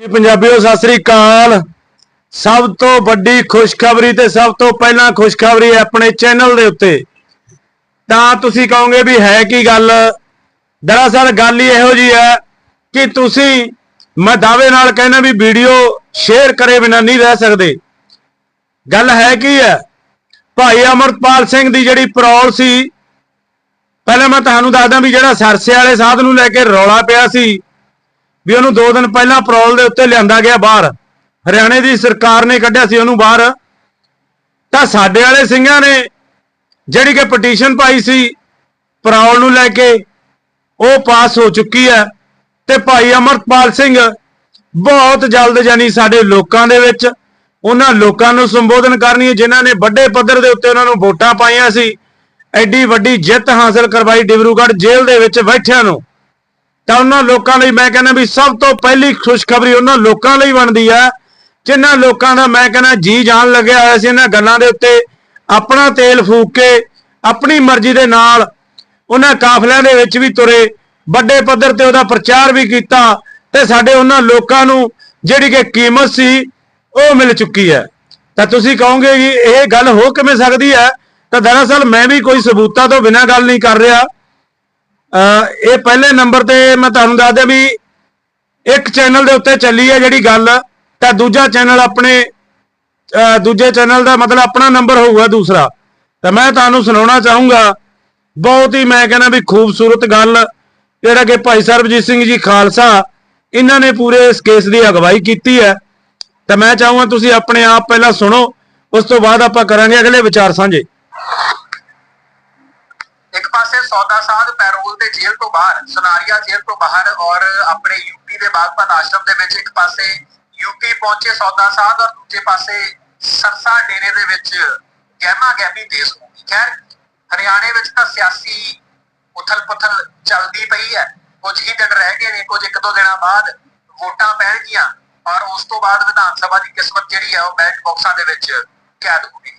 ਜੀ ਪੰਜਾਬੀਓ, ਸਤਿ ਸ੍ਰੀ ਅਕਾਲ। ਸਭ ਤੋਂ ਵੱਡੀ ਖੁਸ਼ਖਬਰੀ ਤੇ ਸਭ ਤੋਂ ਪਹਿਲਾਂ ਖੁਸ਼ਖਬਰੀ ਹੈ ਆਪਣੇ ਚੈਨਲ ਦੇ ਉੱਤੇ। ਤਾਂ ਤੁਸੀਂ ਕਹੋਗੇ ਵੀ ਹੈ ਕੀ ਗੱਲ? ਦਰਅਸਲ ਗੱਲ ਹੀ ਇਹੋ ਜੀ ਹੈ ਕਿ ਤੁਸੀਂ, ਮੈਂ ਦਾਅਵੇ ਨਾਲ ਕਹਿੰਦਾ ਵੀ ਵੀਡੀਓ ਸ਼ੇਅਰ ਕਰੇ ਬਿਨਾਂ ਨਹੀਂ ਰਹਿ ਸਕਦੇ। ਗੱਲ ਹੈ ਕੀ ਹੈ? ਭਾਈ ਅਮਰਪਾਲ ਸਿੰਘ ਦੀ ਜਿਹੜੀ ਪਰੌਲ ਸੀ, ਪਹਿਲਾਂ ਮੈਂ ਤੁਹਾਨੂੰ ਦੱਸਦਾ ਵੀ ਜਿਹੜਾ ਸਰਸੇ ਵਾਲੇ ਸਾਧ ਨੂੰ ਲੈ ਕੇ ਰੌਲਾ ਪਿਆ ਸੀ ਵੀ ਉਹਨੂੰ 2 ਦਿਨ ਪਹਿਲਾਂ ਪੈਰੋਲ ਦੇ ਉੱਤੇ ਲਿਆਂਦਾ ਗਿਆ ਬਾਹਰ। ਹਰਿਆਣੇ ਦੀ ਸਰਕਾਰ ਨੇ ਕੱਢਿਆ ਸੀ ਉਹਨੂੰ ਬਾਹਰ। ਤਾਂ ਸਾਡੇ ਵਾਲੇ ਸਿੰਘਾਂ ਨੇ ਜਿਹੜੀ ਕਿ ਪਟੀਸ਼ਨ ਪਾਈ ਸੀ ਪੈਰੋਲ ਨੂੰ ਲੈ ਕੇ, ਉਹ ਪਾਸ ਹੋ ਚੁੱਕੀ ਹੈ। ਤੇ ਭਾਈ ਅਮਰਪਾਲ ਸਿੰਘ ਬਹੁਤ ਜਲਦ ਜਾਨੀ ਸਾਡੇ ਲੋਕਾਂ ਦੇ ਵਿੱਚ, ਉਹਨਾਂ ਲੋਕਾਂ ਨੂੰ ਸੰਬੋਧਨ ਕਰਨੀ ਹੈ, ਜਿਨ੍ਹਾਂ ਨੇ ਵੱਡੇ ਪੱਧਰ ਦੇ ਉੱਤੇ ਉਹਨਾਂ ਨੂੰ ਵੋਟਾਂ ਪਾਈਆਂ ਸੀ। ਐਡੀ ਵੱਡੀ ਜਿੱਤ ਹਾਸਲ ਕਰਵਾਈ ਡਿਬਰੂਗੜ੍ਹ ਜੇਲ੍ਹ ਦੇ ਵਿੱਚ ਬੈਠਿਆਂ ਨੂੰ। ਤਾਂ ਉਹਨਾਂ ਲੋਕਾਂ ਲਈ ਮੈਂ ਕਹਿੰਦਾ ਵੀ ਸਭ ਤੋਂ ਪਹਿਲੀ ਖੁਸ਼ਖਬਰੀ ਉਹਨਾਂ ਲੋਕਾਂ ਲਈ ਬਣਦੀ ਆ ਜਿਨ੍ਹਾਂ ਲੋਕਾਂ ਦਾ ਮੈਂ ਕਹਿੰਦਾ ਜੀ ਜਾਨ ਲੱਗਿਆ ਹੋਇਆ ਸੀ ਇਹਨਾਂ ਗੱਲਾਂ ਦੇ ਉੱਤੇ, ਆਪਣਾ ਤੇਲ ਫੂਕ ਕੇ, ਆਪਣੀ ਮਰਜ਼ੀ ਦੇ ਨਾਲ ਉਹਨਾਂ ਕਾਫਲਿਆਂ ਦੇ ਵਿੱਚ ਵੀ ਤੁਰੇ, ਵੱਡੇ ਪੱਧਰ ਤੇ ਉਹਦਾ ਪ੍ਰਚਾਰ ਵੀ ਕੀਤਾ ਤੇ ਸਾਡੇ ਉਹਨਾਂ ਲੋਕਾਂ ਨੂੰ ਜਿਹੜੀ ਕਿ ਕੀਮਤ ਸੀ, ਉਹ ਮਿਲ ਚੁੱਕੀ ਹੈ। ਤਾਂ ਤੁਸੀਂ ਕਹੋਗੇ ਕਿ ਇਹ ਗੱਲ ਹੋ ਕਿਵੇਂ ਸਕਦੀ ਹੈ? ਤਾਂ ਦਰਅਸਲ ਮੈਂ ਵੀ ਕੋਈ ਸਬੂਤਾਂ ਤੋਂ ਬਿਨਾਂ ਗੱਲ ਨਹੀਂ ਕਰ ਰਿਹਾ। ਇਹ ਪਹਿਲੇ ਨੰਬਰ ਤੇ ਮੈਂ ਤੁਹਾਨੂੰ ਦੱਸ ਦਿਆਂ ਵੀ ਇੱਕ ਚੈਨਲ ਦੇ ਉੱਤੇ ਚੱਲੀ ਹੈ ਜਿਹੜੀ ਗੱਲ, ਤਾਂ ਦੂਜਾ ਚੈਨਲ ਆਪਣੇ ਅਹ ਦੂਜੇ ਚੈਨਲ ਦਾ ਮਤਲਬ ਆਪਣਾ ਨੰਬਰ ਹੋਊਗਾ ਦੂਸਰਾ। ਤਾਂ ਮੈਂ ਤੁਹਾਨੂੰ ਸੁਣਾਉਣਾ ਚਾਹੂੰਗਾ, ਬਹੁਤ ਹੀ ਮੈਂ ਕਹਿੰਦਾ ਵੀ ਖੂਬਸੂਰਤ ਗੱਲ, ਜਿਹੜਾ ਕਿ ਭਾਈ ਸਰਬਜੀਤ ਸਿੰਘ ਜੀ ਖਾਲਸਾ, ਇਹਨਾਂ ਨੇ ਪੂਰੇ ਇਸ ਕੇਸ ਦੀ ਅਗਵਾਈ ਕੀਤੀ ਹੈ। ਤਾਂ ਮੈਂ ਚਾਹੂੰਗਾ ਤੁਸੀਂ ਆਪਣੇ ਆਪ ਪਹਿਲਾਂ ਸੁਣੋ, ਉਸ ਤੋਂ ਬਾਅਦ ਆਪਾਂ ਕਰਾਂਗੇ ਅਗਲੇ ਵਿਚਾਰ ਸਾਂਝੇ। ਸੌਦਾ ਸਾਧ ਪੈਰੋਲ ਤੇ ਜੇਲ੍ਹ ਤੋਂ ਬਾਹਰ, ਸੁਨਾਰੀਆ ਜੇਲ੍ਹ ਤੋਂ ਬਾਹਰ ਔਰ ਆਪਣੇ ਯੂਪੀ ਦੇ ਬਾਗਪਤ ਆਸ਼ਰਮ ਦੇ ਵਿੱਚ ਇੱਕ ਪਾਸੇ ਯੂਪੀ ਪਹੁੰਚੇ ਸੌਦਾ ਸਾਧ ਔਰ ਦੂਜੇ ਪਾਸੇ ਸਰਸਾ ਡੇਰੇ ਦੇ ਵਿੱਚ ਗਹਿਮਾ ਗਹਿਮੀ ਦੇਸ਼ ਹੋ ਗਈ। ਖੈਰ, ਹਰਿਆਣੇ ਵਿੱਚ ਤਾਂ ਸਿਆਸੀ ਉਥਲ ਪੁਥਲ ਚੱਲਦੀ ਪਈ ਹੈ। ਕੁਝ ਹੀ ਦਿਨ ਰਹਿ ਗਏ ਨੇ, ਕੁਝ ਇੱਕ ਦੋ ਦਿਨਾਂ ਬਾਅਦ ਵੋਟਾਂ ਪੈਣਗੀਆਂ ਔਰ ਉਸ ਤੋਂ ਬਾਅਦ ਵਿਧਾਨ ਸਭਾ ਦੀ ਕਿਸਮਤ ਜਿਹੜੀ ਹੈ ਉਹ ਬੈਲਟ ਬਾਕਸਾਂ ਦੇ ਵਿੱਚ ਕੈਦ ਹੋ ਗਈ।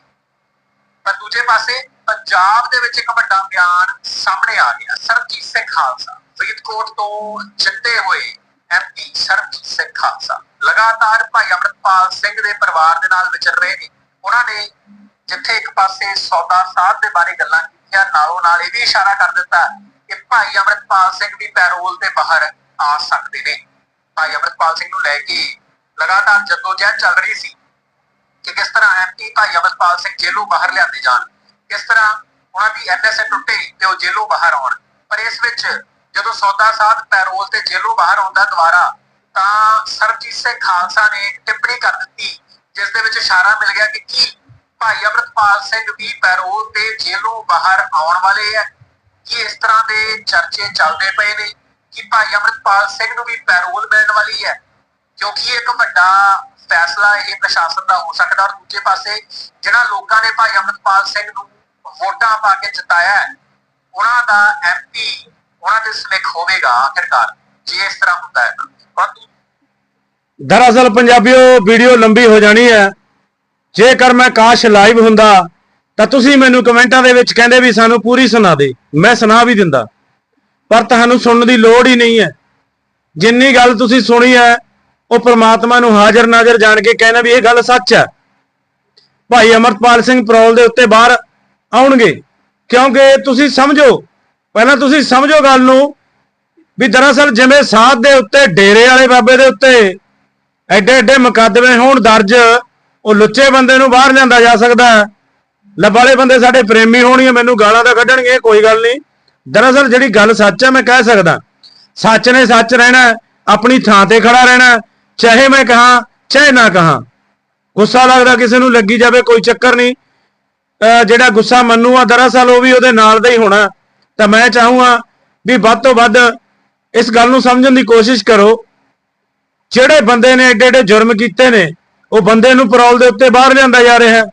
ਪਰ ਦੂਜੇ ਪਾਸੇ ਪੰਜਾਬ ਦੇ ਵਿੱਚ ਇੱਕ ਵੱਡਾ ਬਿਆਨ ਸਾਹਮਣੇ ਆ ਗਿਆ, ਸਰਬਜੀਤ ਸਿੰਘ ਖਾਲਸਾ। ਫਰੀਦਕੋਟ ਤੋਂ ਜਿੱਤੇ ਹੋਏ ਐਮਪੀ ਸਰਬਜੀਤ ਸਿੰਘ ਖਾਲਸਾ। ਲਗਾਤਾਰ ਭਾਈ ਅਮਰਪਾਲ ਸਿੰਘ ਦੇ ਪਰਿਵਾਰ ਦੇ ਨਾਲ ਵਿਚਰ ਰਹੇ ਨੇ। ਉਹਨਾਂ ਨੇ ਜਿੱਥੇ ਇੱਕ ਪਾਸੇ ਸੌਦਾ ਸਾਹਿਬ ਦੇ ਬਾਰੇ ਗੱਲਾਂ ਕੀਤੀਆਂ, ਨਾਲੋਂ ਨਾਲ ਇਹ ਵੀ ਇਸ਼ਾਰਾ ਕਰ ਦਿੱਤਾ ਕਿ ਭਾਈ ਅਮਰਪਾਲ ਸਿੰਘ ਵੀ ਪੈਰੋਲ ਤੇ ਬਾਹਰ ਆ ਸਕਦੇ ਨੇ। ਭਾਈ ਅਮਰਪਾਲ ਸਿੰਘ ਨੂੰ ਲੈ ਕੇ ਲਗਾਤਾਰ ਜਦੋਜਹਿਦ ਚੱਲ ਰਹੀ ਸੀ ਕਿ ਕਿਸ ਤਰ੍ਹਾਂ ਐਮਪੀ ਭਾਈ ਅਮਰਪਾਲ ਸਿੰਘ ਜੇਲ੍ਹੋਂ ਬਾਹਰ ਲਿਆਂਦੇ ਜਾਣ। ਕਿਸ ਤਰ੍ਹਾਂ ਉਹਨਾਂ ਦੀ ਐਨਐਸਏ ਟੁੱਟੇ ਤੇ ਉਹ ਜੇਲ੍ਹੋਂ ਬਾਹਰ ਆਉਣ। ਪਰ ਇਸ ਵਿੱਚ ਜਦੋਂ ਸੌਦਾ ਸਾਧ ਪੈਰੋਲ ਤੇ ਜੇਲ੍ਹੋਂ ਬਾਹਰ ਆਉਂਦਾ ਦੁਬਾਰਾ, ਤਾਂ ਸਰਬਜੀਤ ਸਿੰਘ ਖਾਲਸਾ ਨੇ ਟਿੱਪਣੀ ਕਰ ਦਿੱਤੀ, ਜਿਸ ਦੇ ਵਿੱਚ ਇਸ਼ਾਰਾ ਮਿਲ ਗਿਆ ਕਿ ਕੀ ਭਾਈ ਅਮਰਪਾਲ ਸਿੰਘ ਵੀ ਪੈਰੋਲ ਤੇ ਜੇਲ੍ਹੋਂ ਬਾਹਰ ਆਉਣ ਵਾਲੇ ਹੈ ਕੀ ਇਸ ਤਰ੍ਹਾਂ ਦੇ ਚਰਚੇ ਚੱਲਦੇ ਪਏ ਨੇ? ਕਿ ਭਾਈ ਅਮਰਪਾਲ ਸਿੰਘ ਨੂੰ ਵੀ ਪੈਰੋਲ ਮਿਲਣ ਵਾਲੀ ਹੈ? ਕਿਉਂਕਿ ਇੱਕ ਵੱਡਾ ਫੈਸਲਾ ਇਹ ਪ੍ਰਸ਼ਾਸਨ ਦਾ ਹੋ ਸਕਦਾ ਔਰ ਦੂਜੇ ਪਾਸੇ ਜਿਹੜਾ ਲੋਕਾਂ ਨੇ ਭਾਈ ਅਮਰਪਾਲ ਸਿੰਘ ਨੂੰ ਵੋਟਾਂ ਪਾ ਕੇ ਜਿਤਾਇਆ ਉਹਨਾਂ ਦਾ ਐਮਪੀ ਉਹਨਾਂ ਦੇ ਸਮੇਖ ਹੋਵੇਗਾ ਆਖਿਰਕਾਰ, ਜੇ ਇਸ ਤਰ੍ਹਾਂ ਹੁੰਦਾ ਹੈ। ਦਰਅਸਲ ਪੰਜਾਬੀਓ, ਵੀਡੀਓ ਲੰਬੀ ਹੋ ਜਾਣੀ ਹੈ। ਜੇਕਰ ਮੈਂ ਕਾਸ਼ ਲਾਈਵ ਹੁੰਦਾ, ਤਾਂ ਤੁਸੀਂ ਮੈਨੂੰ ਕਮੈਂਟਾਂ ਦੇ ਵਿੱਚ ਕਹਿੰਦੇ ਵੀ ਸਾਨੂੰ ਪੂਰੀ ਸੁਣਾ ਦੇ। ਮੈਂ ਸੁਣਾ ਵੀ ਦਿੰਦਾ। ਪਰ ਤੁਹਾਨੂੰ ਸੁਣਨ ਦੀ ਲੋੜ ਹੀ ਨਹੀਂ ਹੈ। ਜਿੰਨੀ ਗੱਲ ਤੁਸੀਂ ਸੁਣੀ ਹੈ, ਉਹ ਪ੍ਰਮਾਤਮਾ ਨੂੰ ਹਾਜ਼ਰ ਨਾਜ਼ਰ ਜਾਣ ਕੇ ਕਹਿਣਾ ਵੀ ਇਹ ਗੱਲ ਸੱਚ ਹੈ। ਭਾਈ ਅਮਰਪਾਲ ਸਿੰਘ ਪਰੌਲ ਦੇ ਉੱਤੇ ਬਾਹਰ ਆਉਣਗੇ। ਕਿਉਂਕਿ ਤੁਸੀਂ ਸਮਝੋ, ਪਹਿਲਾਂ ਤੁਸੀਂ ਸਮਝੋ ਗੱਲ ਨੂੰ ਵੀ ਦਰਅਸਲ ਜਿਵੇਂ ਸਾਧ ਦੇ ਉੱਤੇ, ਡੇਰੇ ਵਾਲੇ ਬਾਬੇ ਦੇ ਉੱਤੇ ਐਡੇ ਐਡੇ ਮੁਕੱਦਮੇ ਹੋਣ ਦਰਜ, ਉਹ ਲੁੱਚੇ ਬੰਦੇ ਨੂੰ ਬਾਹਰ ਲਿਆਂਦਾ ਜਾ ਸਕਦਾ ਲੱਭ ਵਾਲੇ ਬੰਦੇ ਸਾਡੇ ਪ੍ਰੇਮੀ ਹੋਣਗੇ, ਮੈਨੂੰ ਗਾਲਾਂ ਤਾਂ ਕੱਢਣਗੇ, ਕੋਈ ਗੱਲ ਨਹੀਂ। ਦਰਅਸਲ ਜਿਹੜੀ ਗੱਲ ਸੱਚ ਹੈ, ਮੈਂ ਕਹਿ ਸਕਦਾ। ਸੱਚ ਨੇ ਸੱਚ ਰਹਿਣਾ ਆਪਣੀ ਥਾਂ ਤੇ ਖੜਾ ਰਹਿਣਾ ਚਾਹੇ ਮੈਂ ਕਹਾ, ਚਾਹੇ ਨਾ ਕਹਾ। ਗੁੱਸਾ ਲੱਗਦਾ ਕਿਸੇ ਨੂੰ ਲੱਗੀ ਜਾਵੇ, ਕੋਈ ਚੱਕਰ ਨਹੀਂ। ਜਿਹੜਾ ਗੁੱਸਾ ਮੰਨੂ ਆ, ਦਰਅਸਲ ਉਹ ਵੀ ਉਹਦੇ ਨਾਲ ਦਾ ਹੀ ਹੋਣਾ। ਤਾਂ ਮੈਂ ਚਾਹੂੰਗਾ ਵੀ ਵੱਧ ਤੋਂ ਵੱਧ ਇਸ ਗੱਲ ਨੂੰ ਸਮਝਣ ਦੀ ਕੋਸ਼ਿਸ਼ ਕਰੋ। ਜਿਹੜੇ ਬੰਦੇ ਨੇ ਏਡੇ ਏਡੇ ਜੁਰਮ ਕੀਤੇ ਨੇ, ਉਹ ਬੰਦੇ ਨੂੰ ਪਰੌਲ ਦੇ ਉੱਤੇ ਬਾਹਰ ਲਿਆਂਦਾ ਜਾ ਰਿਹਾ ਹੈ।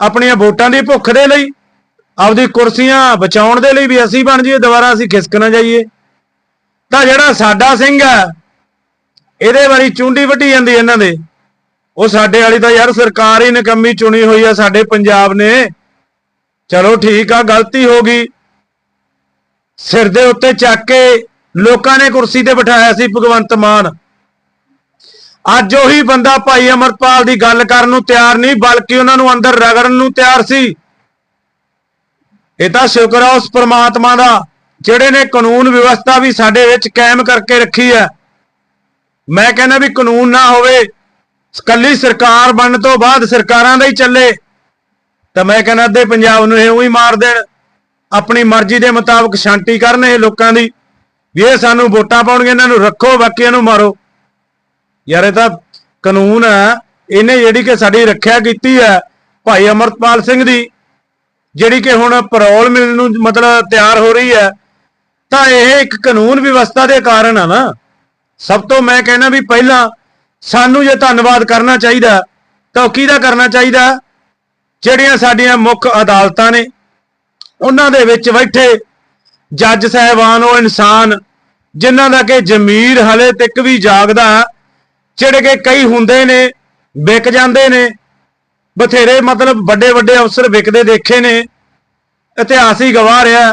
ਆਪਣੀਆਂ ਵੋਟਾਂ ਦੀ ਭੁੱਖ ਦੇ ਲਈ, ਆਪਦੀ ਕੁਰਸੀਆਂ ਬਚਾਉਣ ਦੇ ਲਈ ਵੀ ਅਸੀਂ ਬਣ ਜਾਈਏ, ਦੁਬਾਰਾ ਅਸੀਂ ਖਿਸਕ ਨਾ ਜਾਈਏ। ਤਾਂ ਜਿਹੜਾ ਸਾਡਾ ਸਿੰਘ ਹੈ, ਇਹਦੇ ਵਾਰੀ ਚੁੰਡੀ ਵੱਢੀ ਜਾਂਦੀ ਇਹਨਾਂ ਦੇ। ਉਹ ਸਾਡੇ ਵਾਲੀ ਤਾਂ ਯਾਰ ਸਰਕਾਰ ਹੀ ਨਕੰਮੀ ਚੁਣੀ ਹੋਈ ਆ, ਸਾਡੇ ਪੰਜਾਬ ਨੇ। ਚਲੋ ਠੀਕ ਆ, ਗਲਤੀ ਹੋ ਗਈ। ਸਿਰ ਦੇ ਉੱਤੇ ਚੱਕ ਕੇ ਲੋਕਾਂ ਨੇ ਕੁਰਸੀ ਤੇ ਬਿਠਾਇਆ ਸੀ ਭਗਵੰਤ ਮਾਨ। ਅੱਜ ਉਹੀ ਬੰਦਾ ਭਾਈ ਅਮਰਪਾਲ ਦੀ ਗੱਲ ਕਰਨ ਨੂੰ ਤਿਆਰ ਨਹੀਂ, ਬਲਕਿ ਉਹਨਾਂ ਨੂੰ ਅੰਦਰ ਰਗੜਨ ਨੂੰ ਤਿਆਰ ਸੀ। ਇਹ ਤਾਂ ਸ਼ੁਕਰ ਆ ਉਸ ਪ੍ਰਮਾਤਮਾ ਦਾ, ਜਿਹੜੇ ਨੇ ਕਾਨੂੰਨ ਵਿਵਸਥਾ ਵੀ ਸਾਡੇ ਵਿੱਚ ਕਾਇਮ ਕਰਕੇ ਰੱਖੀ ਹੈ। ਮੈਂ ਕਹਿੰਦਾ ਵੀ ਕਾਨੂੰਨ ਨਾ ਹੋਵੇ ਕੱਲੀ ਸਰਕਾਰ ਬਣਨ ਤੋਂ ਬਾਅਦ ਸਰਕਾਰਾਂ ਦਾ ਹੀ ਚੱਲੇ, ਤਾਂ ਮੈਂ ਕਹਿੰਦਾ ਅੱਧੇ ਪੰਜਾਬ ਨੂੰ ਇਹ ਉਹੀ ਮਾਰ ਦੇਣ। ਆਪਣੀ ਮਰਜ਼ੀ ਦੇ ਮੁਤਾਬਕ ਸ਼ਾਂਤੀ ਕਰਨ ਇਹ ਲੋਕਾਂ ਦੀ। ਵੀ ਇਹ ਸਾਨੂੰ ਵੋਟਾਂ ਪਾਉਣਗੇ ਇਹਨਾਂ ਨੂੰ ਰੱਖੋ, ਬਾਕੀਆਂ ਨੂੰ ਮਾਰੋ। ਯਾਰ ਇਹ ਤਾਂ ਕਾਨੂੰਨ ਹੈ। ਇਹਨੇ ਜਿਹੜੀ ਕਿ ਸਾਡੀ ਰੱਖਿਆ ਕੀਤੀ ਹੈ, ਭਾਈ ਅਮਰਪਾਲ ਸਿੰਘ ਦੀ, ਜਿਹੜੀ ਕਿ ਹੁਣ ਪਰੋਲ ਮਿਲਣ ਨੂੰ ਮਤਲਬ ਤਿਆਰ ਹੋ ਰਹੀ ਹੈ, ਤਾਂ ਇਹ ਇੱਕ ਕਾਨੂੰਨ ਵਿਵਸਥਾ ਦੇ ਕਾਰਨ ਆ ਨਾ। ਸਭ ਤੋਂ ਮੈਂ ਕਹਿੰਦਾ ਵੀ ਪਹਿਲਾਂ ਸਾਨੂੰ ਜੇ ਧੰਨਵਾਦ ਕਰਨਾ ਚਾਹੀਦਾ ਤਾਂ ਉਹ ਕਿਹਦਾ ਕਰਨਾ ਚਾਹੀਦਾ, ਜਿਹੜੀਆਂ ਸਾਡੀਆਂ ਮੁੱਖ ਅਦਾਲਤਾਂ ਨੇ, ਉਹਨਾਂ ਦੇ ਵਿੱਚ ਬੈਠੇ ਜੱਜ ਸਾਹਿਬਾਨ, ਉਹ ਇਨਸਾਨ ਜਿਨ੍ਹਾਂ ਦਾ ਕਿ ਜ਼ਮੀਰ ਹਲੇ ਤੱਕ ਵੀ ਜਾਗਦਾ, ਜਿਹੜੇ ਕਿ ਕਈ ਹੁੰਦੇ ਨੇ, ਵਿਕ ਜਾਂਦੇ ਨੇ, ਬਥੇਰੇ ਮਤਲਬ ਵੱਡੇ ਵੱਡੇ ਅਫਸਰ ਵਿਕਦੇ ਦੇਖੇ ਨੇ, ਇਤਿਹਾਸ ਹੀ ਗਵਾਹ ਰਿਹਾ,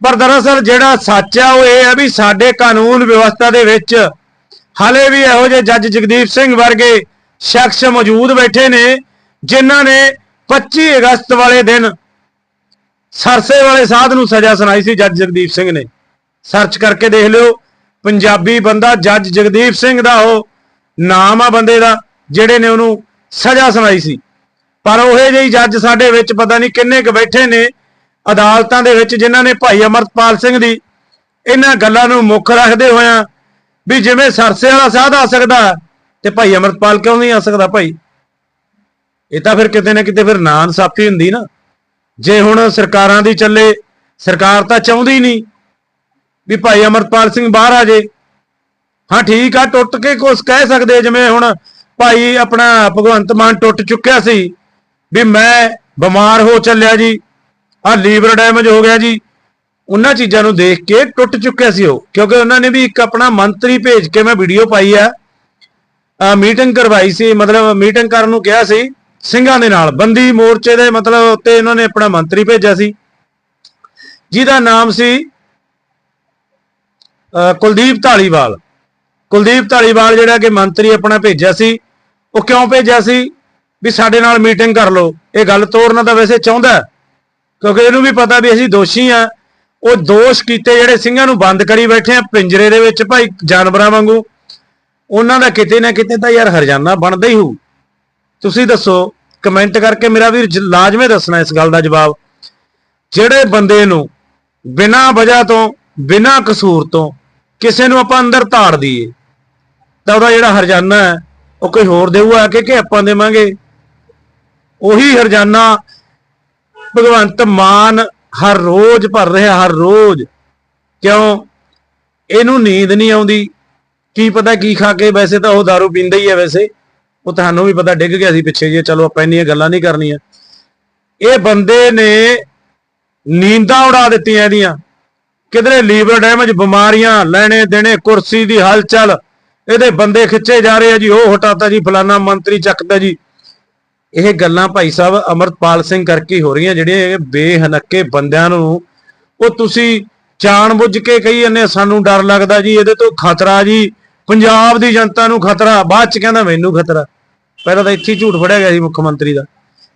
ਪਰ ਦਰਅਸਲ ਜਿਹੜਾ ਸੱਚ ਆ, ਉਹ ਇਹ ਹੈ ਵੀ ਸਾਡੇ ਕਾਨੂੰਨ ਵਿਵਸਥਾ ਦੇ ਵਿੱਚ ਹਾਲੇ ਵੀ ਇਹੋ ਜਿਹੇ ਜੱਜ ਜਗਦੀਪ ਸਿੰਘ ਵਰਗੇ ਸ਼ਖਸ ਮੌਜੂਦ ਬੈਠੇ ਨੇ, ਜਿਨ੍ਹਾਂ ਨੇ 25 ਅਗਸਤ ਵਾਲੇ ਦਿਨ ਸਰਸੇ ਵਾਲੇ ਸਾਧ ਨੂੰ ਸਜ਼ਾ ਸੁਣਾਈ ਸੀ ਜੱਜ ਜਗਦੀਪ ਸਿੰਘ ਨੇ। ਸਰਚ ਕਰਕੇ ਦੇਖ ਲਿਓ, ਪੰਜਾਬੀ ਬੰਦਾ ਜੱਜ ਜਗਦੀਪ ਸਿੰਘ ਦਾ ਉਹ ਨਾਮ ਆ ਬੰਦੇ ਦਾ, ਜਿਹੜੇ ਨੇ ਉਹਨੂੰ ਸਜ਼ਾ ਸੁਣਾਈ ਸੀ। ਪਰ ਉਹ ਜਿਹੀ ਜੱਜ ਸਾਡੇ ਵਿੱਚ ਪਤਾ ਨਹੀਂ ਕਿੰਨੇ ਕੁ ਬੈਠੇ ਨੇ ਅਦਾਲਤਾਂ ਦੇ ਵਿੱਚ, ਜਿਨ੍ਹਾਂ ਨੇ ਭਾਈ ਅਮਰਪਾਲ ਸਿੰਘ ਦੀ ਇਹਨਾਂ ਗੱਲਾਂ ਨੂੰ ਮੁੱਖ ਰੱਖਦੇ ਹੋਇਆਂ ਵੀ ਜਿਵੇਂ ਸਰਸੇ ਵਾਲਾ ਸਾਧ ਆ ਸਕਦਾ ਤੇ ਭਾਈ ਅਮਰਪਾਲ ਕਿਉਂ ਨਹੀਂ ਆ ਸਕਦਾ ਭਾਈ? ਇਹ ਤਾਂ ਫਿਰ ਕਿਤੇ ਨਾ ਕਿਤੇ ਫਿਰ ਨਾਨ ਸਾਫ਼ੀ ਹੁੰਦੀ ਨਾ। ਜੇ ਹੁਣ ਸਰਕਾਰਾਂ ਦੀ ਚੱਲੇ, ਸਰਕਾਰ ਤਾਂ ਚਾਹੁੰਦੀ ਨਹੀਂ ਵੀ ਭਾਈ ਅਮਰਪਾਲ ਸਿੰਘ ਬਾਹਰ ਆ ਜੇ। ਹਾਂ, ਠੀਕ ਆ, ਟੁੱਟ ਕੇ ਕੁਛ ਕਹਿ ਸਕਦੇ ਜਿਵੇਂ ਹੁਣ ਭਾਈ ਆਪਣਾ ਭਗਵੰਤ ਮਾਨ ਟੁੱਟ ਚੁੱਕਿਆ ਸੀ, ਵੀ ਮੈਂ ਬਿਮਾਰ ਹੋ ਚੱਲਿਆ ਜੀ ਆ ਲੀਵਰ ਡੈਮੇਜ ਹੋ ਗਿਆ ਜੀ। ਉਹਨਾਂ ਚੀਜ਼ਾਂ ਨੂੰ ਦੇਖ ਕੇ ਟੁੱਟ ਚੁੱਕਿਆ ਸੀ ਉਹ, ਕਿਉਂਕਿ ਉਹਨਾਂ ਨੇ ਵੀ ਇੱਕ ਆਪਣਾ ਮੰਤਰੀ ਭੇਜ ਕੇ ਮੈਂ ਵੀਡੀਓ ਪਾਈ ਆ। ਮੀਟਿੰਗ ਕਰਵਾਈ ਸੀ, ਮਤਲਬ ਮੀਟਿੰਗ ਕਰਨ ਨੂੰ ਕਿਹਾ ਸੀ, ਸਿੰਘਾਂ ਦੇ ਨਾਲ, ਬੰਦੀ ਮੋਰਚੇ ਦੇ ਮਤਲਬ ਉੱਤੇ ਇਹਨਾਂ ਨੇ ਆਪਣਾ ਮੰਤਰੀ ਭੇਜਿਆ ਸੀ। ਜਿਹਦਾ ਨਾਮ ਸੀ ਕੁਲਦੀਪ ਢਾਲੀਵਾਲ ਕੁਲਦੀਪ ਢਾਲੀਵਾਲ ਜਿਹੜਾ ਕਿ ਮੰਤਰੀ ਆਪਣਾ ਭੇਜਿਆ ਸੀ, ਉਹ ਕਿਉਂ ਭੇਜਿਆ ਸੀ? ਵੀ ਸਾਡੇ ਨਾਲ ਮੀਟਿੰਗ ਕਰ ਲਓ। ਇਹ ਗੱਲ ਤੋੜਨਾ ਤਾਂ ਵੈਸੇ ਚਾਹੁੰਦਾ, ਕਿਉਂਕਿ ਇਹਨੂੰ ਵੀ ਪਤਾ ਵੀ ਅਸੀਂ ਦੋਸ਼ੀ ਆ। ਉਹ ਦੋਸ਼ ਕੀਤੇ ਜਿਹੜੇ ਸਿੰਘਾਂ ਨੂੰ ਬੰਦ ਕਰੀ ਬੈਠੇ ਆ, ਪਿੰਜਰੇ ਦੇ ਵਿੱਚ ਭਾਈ ਜਾਨਵਰਾਂ ਵਾਂਗੂ। ਉਹਨਾਂ ਦਾ ਕਿਤੇ ਨਾ ਕਿਤੇ ਤਾਂ ਯਾਰ ਹਰਜਾਨਾ ਬਣਦਾ ਹੀ ਹੋਊ। ਤੁਸੀਂ ਦੱਸੋ, ਕਮੈਂਟ ਕਰਕੇ ਮੇਰਾ ਵੀਰ ਲਾਜ਼ਮੀ ਦੱਸਣਾ ਇਸ ਗੱਲ ਦਾ ਜਵਾਬ। ਜਿਹੜੇ ਬੰਦੇ ਨੂੰ ਬਿਨਾਂ ਵਜ੍ਹਾ ਤੋਂ, ਬਿਨਾਂ ਕਸੂਰ ਤੋਂ ਕਿਸੇ ਨੂੰ ਆਪਾਂ ਅੰਦਰ ਧਾੜ ਦਈਏ, ਤਾਂ ਉਹਦਾ ਜਿਹੜਾ ਹਰਜਾਨਾ ਹੈ, ਉਹ ਕੋਈ ਹੋਰ ਦੇਊਗਾ ਕਿ ਕਿ ਆਪਾਂ ਦੇਵਾਂਗੇ? ਉਹੀ ਹਰਜਾਨਾ ਭਗਵੰਤ ਮਾਨ ਹਰ ਰੋਜ਼ ਭਰ ਰਿਹਾ, ਹਰ ਰੋਜ਼। ਕਿਉਂ? ਇਹਨੂੰ ਨੀਂਦ ਨਹੀਂ ਆਉਂਦੀ। ਕੀ ਪਤਾ ਕੀ ਖਾ ਕੇ ਵੈਸੇ ਤਾਂ ਉਹ दारू ਪੀਂਦਾ ਹੀ ਹੈ ਵੈਸੇ। ਉਹ ਤੁਹਾਨੂੰ ਵੀ ਪਤਾ ਡਿੱਗ ਗਿਆ ਸੀ ਪਿੱਛੇ ਜੇ। ਚਲੋ ਆਪਾਂ ਇੰਨੀਆਂ ਗੱਲਾਂ ਨਹੀਂ ਕਰਨੀਆਂ। ਇਹ ਬੰਦੇ ਨੇ ਨੀਂਦਾਂ ਉਡਾ ਦਿੱਤੀਆਂ ਇਹਦੀਆਂ। ਕਿਧਰੇ ਲੀਵਰ ਡੈਮੇਜ ਬਿਮਾਰੀਆਂ, ਲੈਣੇ ਦੇਣੇ, ਕੁਰਸੀ ਦੀ ਹਲਚਲ। ਇਹਦੇ ਬੰਦੇ ਖਿੱਚੇ ਜਾ ਰਹੇ ਆ ਜੀ। ਉਹ ਹਟਾਤਾ ਜੀ, ਫਲਾਨਾ ਮੰਤਰੀ ਚੱਕਦਾ ਜੀ। ਇਹ ਗੱਲਾਂ ਭਾਈ ਸਾਹਿਬ ਅਮਰਪਾਲ ਸਿੰਘ ਕਰਕੇ ਹੋ ਰਹੀਆਂ, ਜਿਹੜੀਆਂ ਬੇਹਨੱਕੇ ਬੰਦਿਆਂ ਨੂੰ ਉਹ ਤੁਸੀਂ ਜਾਣਬੁੱਝ ਕੇ ਕਹੀ ਜਾਂਦੇ ਸਾਨੂੰ ਡਰ ਲੱਗਦਾ ਜੀ, ਇਹਦੇ ਤੋਂ ਖਤਰਾ ਜੀ, ਪੰਜਾਬ ਦੀ ਜਨਤਾ ਨੂੰ ਖਤਰਾ, ਬਾਅਦ ਚ ਕਹਿੰਦਾ ਮੈਨੂੰ ਖਤਰਾ। ਪਹਿਲਾਂ ਤਾਂ ਇੱਥੇ ਹੀ ਝੂਠ ਫੜਿਆ ਗਿਆ ਸੀ ਮੁੱਖ ਮੰਤਰੀ ਦਾ।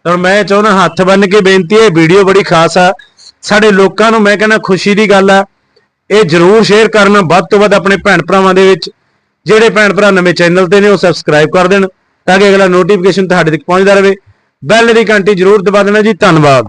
ਹੁਣ ਮੈਂ ਚਾਹੁੰਦਾ ਹੱਥ ਬੰਨ ਕੇ ਬੇਨਤੀ ਹੈ ਵੀਡੀਓ ਬੜੀ ਖਾਸ ਆ। ਸਾਡੇ ਲੋਕਾਂ ਨੂੰ ਮੈਂ ਕਹਿੰਦਾ ਖੁਸ਼ੀ ਦੀ ਗੱਲ ਆ, ਇਹ ਜਰੂਰ ਸ਼ੇਅਰ ਕਰਨਾ, ਵੱਧ ਤੋਂ ਵੱਧ ਆਪਣੇ ਭੈਣ ਭਰਾਵਾਂ ਦੇ ਵਿੱਚ। ਜਿਹੜੇ ਭੈਣ ਭਰਾ ਨਵੇਂ ਚੈਨਲ ਤੇ ਨੇ, ਉਹ ਸਬਸਕ੍ਰਾਈਬ ਕਰ ਦੇਣ। ਤਾਂ ਕਿ ਅਗਲਾ ਨੋਟੀਫਿਕੇਸ਼ਨ ਤੁਹਾਡੇ ਤੱਕ ਪਹੁੰਚਦਾ ਰਹੇ। ਬੈਲ ਦੀ ਘੰਟੀ ਜਰੂਰ ਦਬਾ ਦੇਣਾ ਜੀ। ਧੰਨਵਾਦ।